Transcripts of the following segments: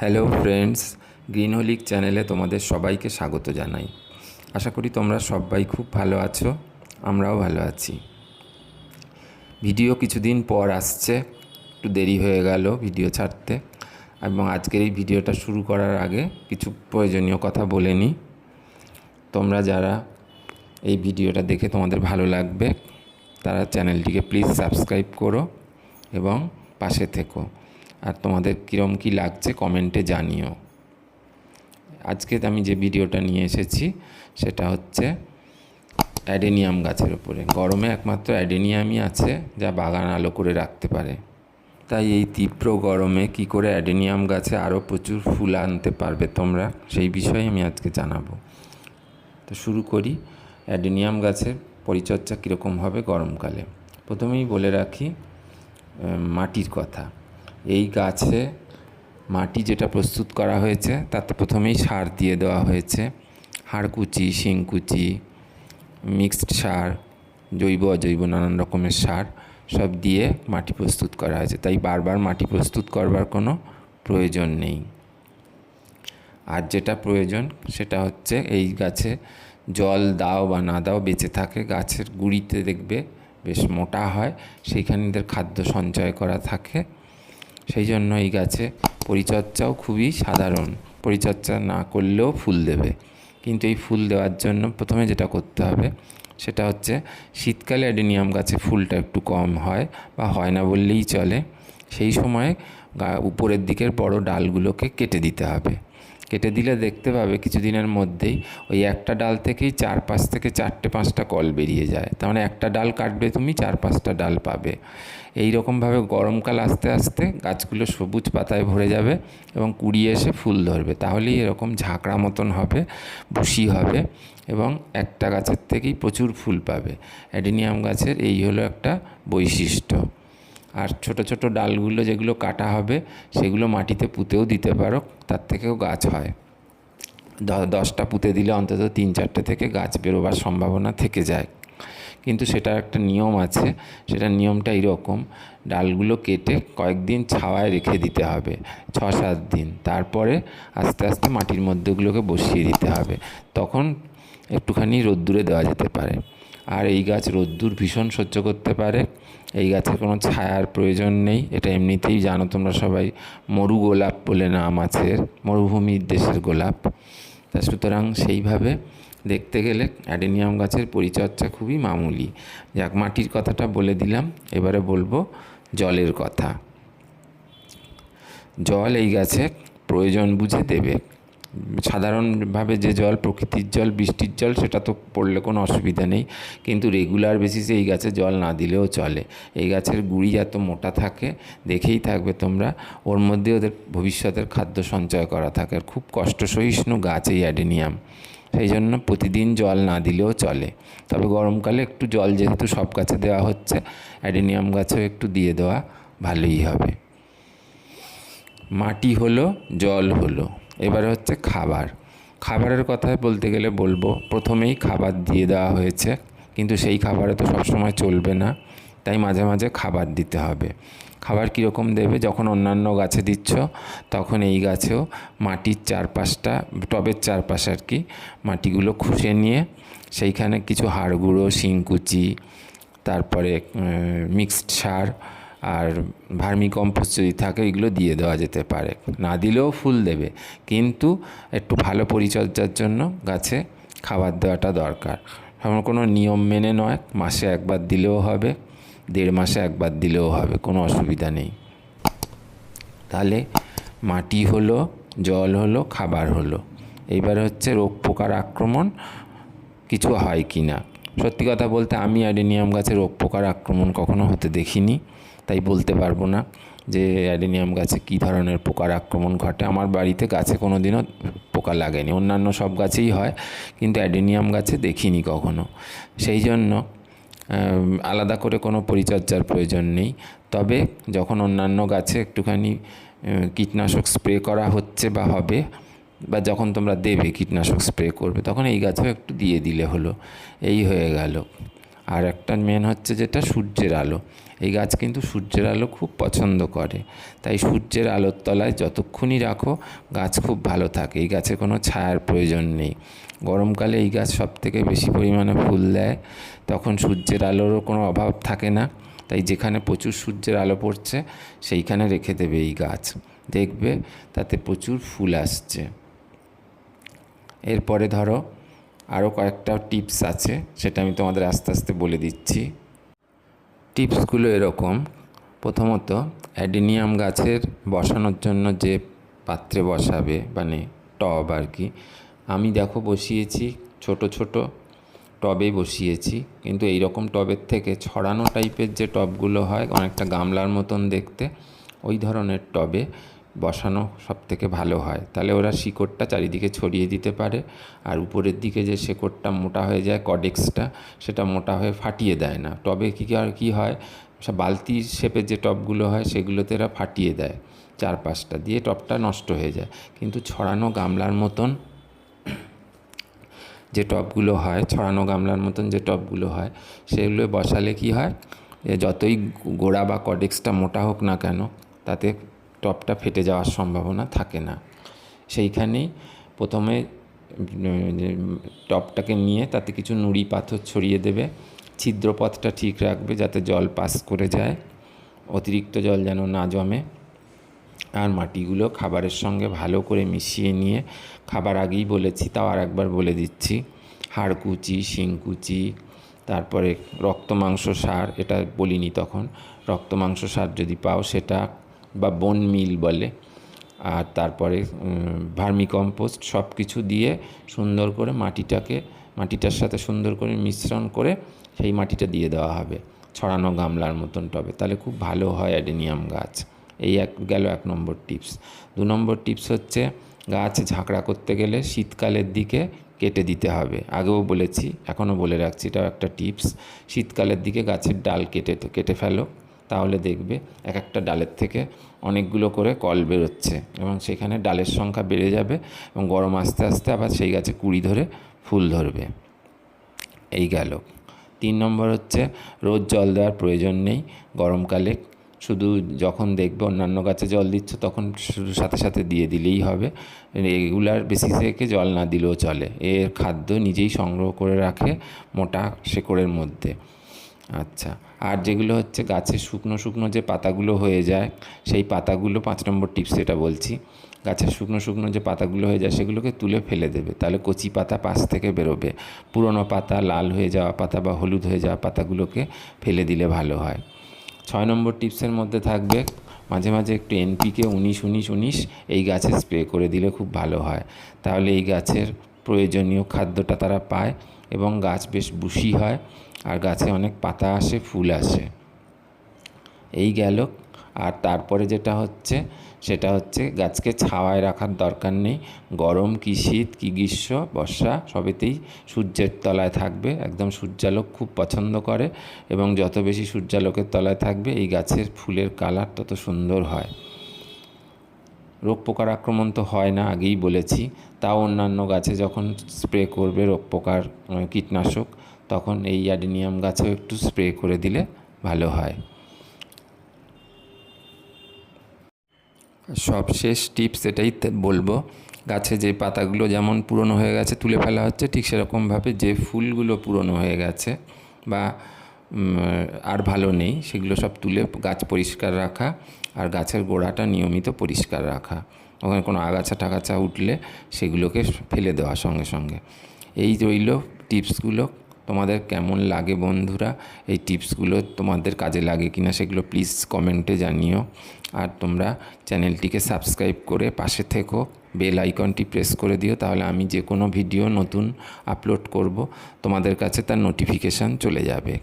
Hello friends, green হোলিক চ্যানেলে তোমাদের সবাইকে স্বাগত জানাই। আশা করি তোমরা সবাই খুব ভালো আছো, আমরাও ভালো আছি। ভিডিও কিছুদিন পর আসছে, একটু দেরি হয়ে গেল ভিডিও ছাড়তে, এবং আজকের এই ভিডিওটা শুরু করার আগে কিছু প্রয়োজনীয় কথা বলে নিই। তোমরা যারা এই ভিডিওটা দেখে তোমাদের ভালো লাগবে, তারা চ্যানেলটিকে প্লিজ সাবস্ক্রাইব করো এবং পাশে থেকো। আর তোমাদের কীরম কী লাগছে কমেন্টে জানিও। আজকে আমি যে ভিডিওটা নিয়ে এসেছি, সেটা হচ্ছে অ্যাডেনিয়াম গাছের উপরে। গরমে একমাত্র অ্যাডেনিয়ামই আছে যা বাগান আলো করে রাখতে পারে। তাই এই তীব্র গরমে কি করে অ্যাডেনিয়াম গাছে আরও প্রচুর ফুল আনতে পারবে তোমরা, সেই বিষয়ে আমি আজকে জানাব। তো শুরু করি, অ্যাডেনিয়াম গাছের পরিচর্যা কীরকম হবে গরমকালে? প্রথমেই বলে রাখি মাটির কথা। এই গাছে মাটি যেটা প্রস্তুত করা হয়েছে তাতে প্রথমেই সার দিয়ে দেওয়া হয়েছে। হাড়কুচি, শিংকুচি, মিক্সড সার, জৈব, অজৈব, নানান রকমের সার সব দিয়ে মাটি প্রস্তুত করা হয়েছে। তাই বারবার মাটি প্রস্তুত করবার কোনো প্রয়োজন নেই। আর যেটা প্রয়োজন সেটা হচ্ছে এই গাছে জল দাও বা না দাও বেঁচে থাকে, গাছের গুঁড়িতে দেখবে বেশ মোটা হয়, সেইখানে খাদ্য সঞ্চয় করা থাকে। সেই জন্য এই গাছে পরিচর্যাও খুবই সাধারণ। পরিচর্যা না করলেও ফুল দেবে। কিন্তু এই ফুল দেওয়ার জন্য প্রথমে যেটা করতে হবে, সেটা হচ্ছে শীতকালে অ্যাডেনিয়াম গাছে ফুলটা একটু কম হয় বা হয় না বললেই চলে। সেই সময় উপরের দিকের বড় ডালগুলোকে কেটে দিতে হবে। কেটে দিলে দেখতে পাবে কিছুদিনের মধ্যেই ওই একটা ডাল থেকেই চার পাঁচ থেকে চারটে পাঁচটা কল বেরিয়ে যায়। তার মানে একটা ডাল কাটবে তুমি চার পাঁচটা ডাল পাবে। এই রকমভাবে গরমকাল আস্তে আস্তে গাছগুলো সবুজ পাতায় ভরে যাবে এবং কুড়িয়ে এসে ফুল ধরবে। তাহলেই এরকম ঝাঁকড়া মতন হবে বুশি হবে এবং একটা গাছের থেকেই প্রচুর ফুল পাবে। অ্যাডিনিয়াম গাছের এই হলো একটা বৈশিষ্ট্য। আর ছোট ছোট ডালগুলো যেগুলো কাটা হবে, সেগুলো মাটিতে পুঁতেও দিতে পারো, তার থেকেও গাছ হয়। দশটা পুঁতে দিলে অন্তত তিন চারটে থেকে গাছ বেরোবার সম্ভাবনা থেকে যায়। কিন্তু সেটার একটা নিয়ম আছে, সেটা নিয়মটা এরকম ডালগুলো কেটে কয়েকদিন ছাওয়ায় রেখে দিতে হবে ছ সাত দিন। তারপরে আস্তে আস্তে মাটির মধ্যেগুলোকে বসিয়ে দিতে হবে। তখন একটুখানি রোদ্দুরে দেওয়া যেতে পারে। আর এই গাছ রোদ্দুর ভীষণ সহ্য করতে পারে। এই গাছের কোনো ছায়ার প্রয়োজন নেই। এটা এমনিতেই জানো তোমরা সবাই, মরু গোলাপ বলে নাম আছে মরুভূমির দেশের গোলাপ। তা সুতরাং সেইভাবে দেখতে গেলে অ্যাডেনিয়াম গাছের পরিচর্যা খুবই মামুলি। যাক, মাটির কথাটা বলে দিলাম। এবারে বলব জলের কথা। জল এই গাছে প্রয়োজন বুঝে দেবে। সাধারণভাবে যে জল প্রকৃতির জল, বৃষ্টির জল, সেটা তো পড়লে কোনো অসুবিধা নেই। কিন্তু রেগুলার বেসিসে এই গাছে জল না দিলেও চলে। এই গাছের গুঁড়ি এত মোটা থাকে, দেখেই থাকবে তোমরা। ওর মধ্যে ওদের ভবিষ্যতের খাদ্য সঞ্চয় করা থাকে। আর খুব কষ্ট সহিষ্ণু গাছ এই অ্যাডেনিয়াম। সেই জন্য প্রতিদিন জল না দিলেও চলে। তবে গরমকালে একটু জল যেহেতু সব গাছে দেওয়া হচ্ছে, অ্যাডেনিয়াম গাছেও একটু দিয়ে দেওয়া ভালোই হবে। মাটি হলো, জল হলো। এবারে হচ্ছে খাবার। খাবারের কথায় বলতে গেলে বলব, প্রথমেই খাবার দিয়ে দেওয়া হয়েছে, কিন্তু সেই খাবারে তো সবসময় চলবে না, তাই মাঝে মাঝে খাবার দিতে হবে। খাবার কীরকম দেবে? যখন অন্যান্য গাছে দিচ্ছ, তখন এই গাছেও মাটির চারপাশটা, টবের চারপাশ আর কি, মাটিগুলো খুশে নিয়ে সেইখানে কিছু হাড় গুঁড়ো শিংকুচি, তারপরে মিক্সড সার আর ভার্মি কম্পোস্ট যদি থাকে এগুলো দিয়ে দেওয়া যেতে পারে। না দিলেও ফুল দেবে, কিন্তু একটু ভালো পরিচর্যার জন্য গাছে খাবার দেওয়াটা দরকার। এমন কোনো নিয়ম মেনে নয়, মাসে একবার দিলেও হবে। দেড় মাসে একবার দিলেও হবে, কোনো অসুবিধা নেই। তাহলে মাটি হলো, জল হলো, খাবার হলো। এইবার হচ্ছে রোগ পোকার আক্রমণ কিছু হয় কি না। সত্যি কথা বলতে আমি অ্যাডেনিয়াম গাছে রোগ পোকার আক্রমণ কখনো হতে দেখিনি, তাই বলতে পারব না যে অ্যাডেনিয়াম গাছে কী ধরনের পোকার আক্রমণ ঘটে। আমার বাড়িতে গাছে কোনো দিনও পোকা লাগেনি। অন্যান্য সব গাছেই হয়, কিন্তু অ্যাডেনিয়াম গাছে দেখিনি কখনো। সেই জন্য আলাদা করে কোনো পরিচর্যার প্রয়োজন নেই। তবে যখন অন্যান্য গাছে একটুখানি কীটনাশক স্প্রে করা হচ্ছে বা হবে, বা যখন তোমরা দেবে কীটনাশক স্প্রে করবে, তখন এই গাছেও একটু দিয়ে দিলে হলো। এই হয়ে গেল। আর একটা মেন হচ্ছে যেটা সূর্যের আলো। এই গাছ কিন্তু সূর্যের আলো খুব পছন্দ করে। তাই সূর্যের আলোর তলায় যতক্ষণই রাখো, গাছ খুব ভালো থাকে। এই গাছে কোনো ছায়ার প্রয়োজন নেই। গরমকালে এই গাছ সব থেকে বেশি পরিমাণে ফুল দেয়। তখন সূর্যের আলোরও কোনো অভাব থাকে না। তাই যেখানে প্রচুর সূর্যের আলো পড়ছে, সেইখানে রেখে দেবে এই গাছ। দেখবে, তাতে প্রচুর ফুল আসছে। এরপরে ধরো আরও কয়েকটা টিপস আছে, সেটা আমি তোমাদের আস্তে আস্তে বলে দিচ্ছি। টিপসগুলো এরকম। প্রথমত, অ্যাডিনিয়াম গাছের বসানোর জন্য যে পাত্রে বসাবে মানে টব আর কি আমি দেখো বসিয়েছি, ছোট ছোট টবে বসিয়েছি। কিন্তু এই রকম টবের থেকে ছড়ানো টাইপের যে টবগুলো হয়, অনেকটা গামলার মতন দেখতে, ওই ধরনের টবে বসানো সব থেকে ভালো হয়। তাহলে ওরা শিকড়টা চারিদিকে ছড়িয়ে দিতে পারে, আর উপরের দিকে যে শেকড়টা মোটা হয়ে যায়, কডেক্সটা, সেটা মোটা হয়ে ফাটিয়ে দেয় না। টবে কী আর কী হয় সব বালতির শেপের যে টবগুলো হয়, সেগুলোতে এরা ফাটিয়ে দেয় চার পাঁচটা দিয়ে, টবটা নষ্ট হয়ে যায়। কিন্তু ছড়ানো গামলার মতন যে টবগুলো হয়, ছড়ানো গামলার মতন যে টবগুলো হয়, সেগুলো বসালে কি হয়? যতই গোড়া বা কডেক্সটা মোটা হোক না কেন, তাতে টবটা ফেটে যাওয়ার সম্ভাবনা থাকে না। সেইখানেই প্রথমে টবটাকে নিয়ে তাতে কিছু নুড়ি পাথর ছড়িয়ে দেবে। ছিদ্রপথটা ঠিক রাখবে যাতে জল পাস করে যায়। অতিরিক্ত জল যেন না জমে। আর মাটিগুলো খাবারের সঙ্গে ভালো করে মিশিয়ে নিয়ে, খাবার আগেই বলেছি, তাও আর একবার বলে দিচ্ছি। হাড়কুচি, শিংকুচি, তারপরে রক্ত মাংস সার, এটা বলিনি তখন। রক্ত মাংস সার যদি পাও সেটা, বা বন মিল বলে। আর তারপরে ভার্মি কম্পোস্ট সব কিছু দিয়ে সুন্দর করে মাটিটাকে, মাটিটার সাথে সুন্দর করে মিশ্রণ করে সেই মাটিটা দিয়ে দেওয়া হবে। ছড়ানো গামলার মতন টবে। তাহলে খুব ভালো হয় অ্যাডেনিয়াম গাছ। এই এক গেল এক নম্বর টিপস। দু নম্বর টিপস হচ্ছে গাছ ঝাঁকড়া করতে গেলে শীতকালের দিকে কেটে দিতে হবে। আগেও বলেছি, এখনও বলে রাখছি, এটাও একটা টিপস। শীতকালের দিকে গাছের ডাল কেটে কেটে ফেলো, তাহলে দেখবে এক একটা ডালের থেকে অনেকগুলো করে কল বেরোচ্ছে এবং সেখানে ডালের সংখ্যা বেড়ে যাবে এবং গরম আস্তে আস্তে আবার সেই গাছে কুড়ি ধরে ফুল ধরবে। এই গেল। তিন নম্বর হচ্ছে রোজ জল দেওয়ার প্রয়োজন নেই, গরমকালে শুধু যখন দেখবে অন্যান্য গাছে জল দিচ্ছ, তখন শুধু সাথে সাথে দিয়ে দিলেই হবে। রেগুলার বেসিস থেকে জল না দিলেও চলে। এর খাদ্য নিজেই সংগ্রহ করে রাখে মোটা শেকড়ের মধ্যে। আচ্ছা আর যেগুলো হচ্ছে গাছের শুকনো শুকনো যে পাতাগুলো হয়ে যায়, সেই পাতাগুলো পাঁচ নম্বর টিপস এটা বলছি গাছের শুকনো শুকনো যে পাতাগুলো হয়ে যায়, সেগুলোকে তুলে ফেলে দেবে। তাহলে কচি পাতা পাশ থেকে বেরোবে। পুরনো পাতা, লাল হয়ে যাওয়া পাতা বা হলুদ হয়ে যাওয়া পাতাগুলোকে ফেলে দিলে ভালো হয়। ছয় নম্বর টিপসের মধ্যে থাকবে, মাঝে মাঝে একটু এনপিকে উনিশ উনিশ উনিশ, এই গাছে স্প্রে করে দিলে খুব ভালো হয়। তাহলে এই গাছের প্রয়োজনীয় খাদ্যটা তারা পায় এবং গাছ বেশ বুশি হয় আর গাছে অনেক পাতা আসে, ফুল আসে। এই গেল আর তারপরে যেটা হচ্ছে, সেটা হচ্ছে গাছকে ছাওয়ায় রাখার দরকার নেই। গরম কি শীত কি গ্রীষ্ম, বর্ষা সবেতেই সূর্যের তলায় থাকবে। একদম সূর্যালোক খুব পছন্দ করে এবং যত বেশি সূর্যালোকের তলায় থাকবে, এই গাছের ফুলের কালার তত সুন্দর হয়। রোগ পোকার আক্রমণ তো হয় না, আগেই বলেছি। তাও অন্যান্য গাছে যখন স্প্রে করবে রোগ পোকার কীটনাশক, তখন এই অ্যাডিনিয়াম গাছেও একটু স্প্রে করে দিলে ভালো হয়। সবশেষ টিপস এটাই বলব। গাছে যে পাতাগুলো যেমন পুরনো হয়ে গেছে, তুলে ফেলা হচ্ছে, ঠিক সেরকমভাবে যে ফুলগুলো পুরনো হয়ে গেছে বা আর ভালো নেই, সেগুলো সব তুলে গাছ পরিষ্কার রাখা আর গাছের গোড়াটা নিয়মিত পরিষ্কার রাখা। ওখানে কোনো আগাছা টাগাছা উঠলে সেগুলোকে ফেলে দেওয়া সঙ্গে সঙ্গে। এই রইল টিপসগুলো তোমাদের কেমন লাগে বন্ধুরা? এই টিপসগুলো তোমাদের কাজে লাগে কিনা সেগুলো প্লিজ কমেন্টে জানিও। আর তোমরা চ্যানেলটিকে সাবস্ক্রাইব করে পাশে থেকো বেল আইকনটি প্রেস করে দিও, তাহলে আমি যে কোনো ভিডিও নতুন আপলোড করব, তোমাদের কাছে তার নোটিফিকেশান চলে যাবে।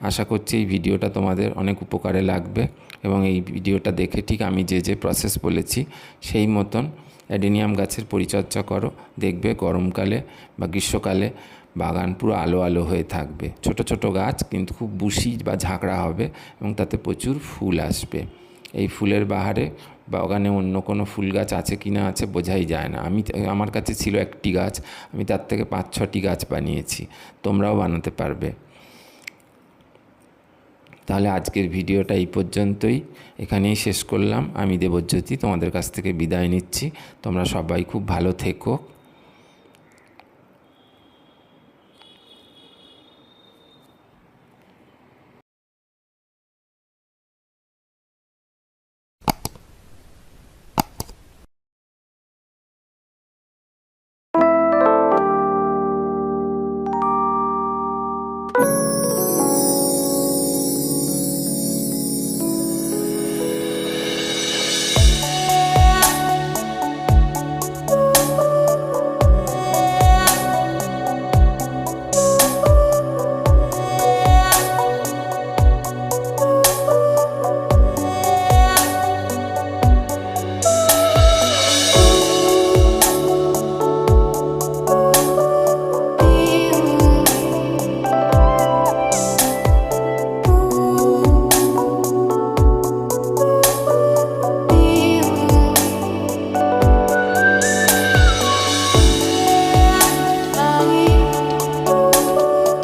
আশা করছি এই ভিডিওটা তোমাদের অনেক উপকারে লাগবে এবং এই ভিডিওটা দেখে ঠিক আমি যে যে প্রসেস বলেছি, সেই মতন অ্যাডেনিয়াম গাছের পরিচর্যা করো। দেখবে গরমকালে বা গ্রীষ্মকালে বাগান পুরো আলো আলো হয়ে থাকবে। ছোট ছোট গাছ কিন্তু খুব বুশি বা ঝাঁকড়া হবে এবং তাতে প্রচুর ফুল আসবে। এই ফুলের বাহারে বাগানে অন্য কোনো ফুল গাছ আছে কি না আছে বোঝাই যায় না। আমি আমার কাছে ছিল একটি গাছ, আমি তার থেকে পাঁচ ছটি গাছ বানিয়েছি। তোমরাও বানাতে পারবে। তাহলে আজকের ভিডিওটা এই পর্যন্তই। এখানেই শেষ করলাম। আমি দেবজ্যোতি তোমাদের কাছ থেকে বিদায় নিচ্ছি। তোমরা সবাই খুব ভালো থেকো।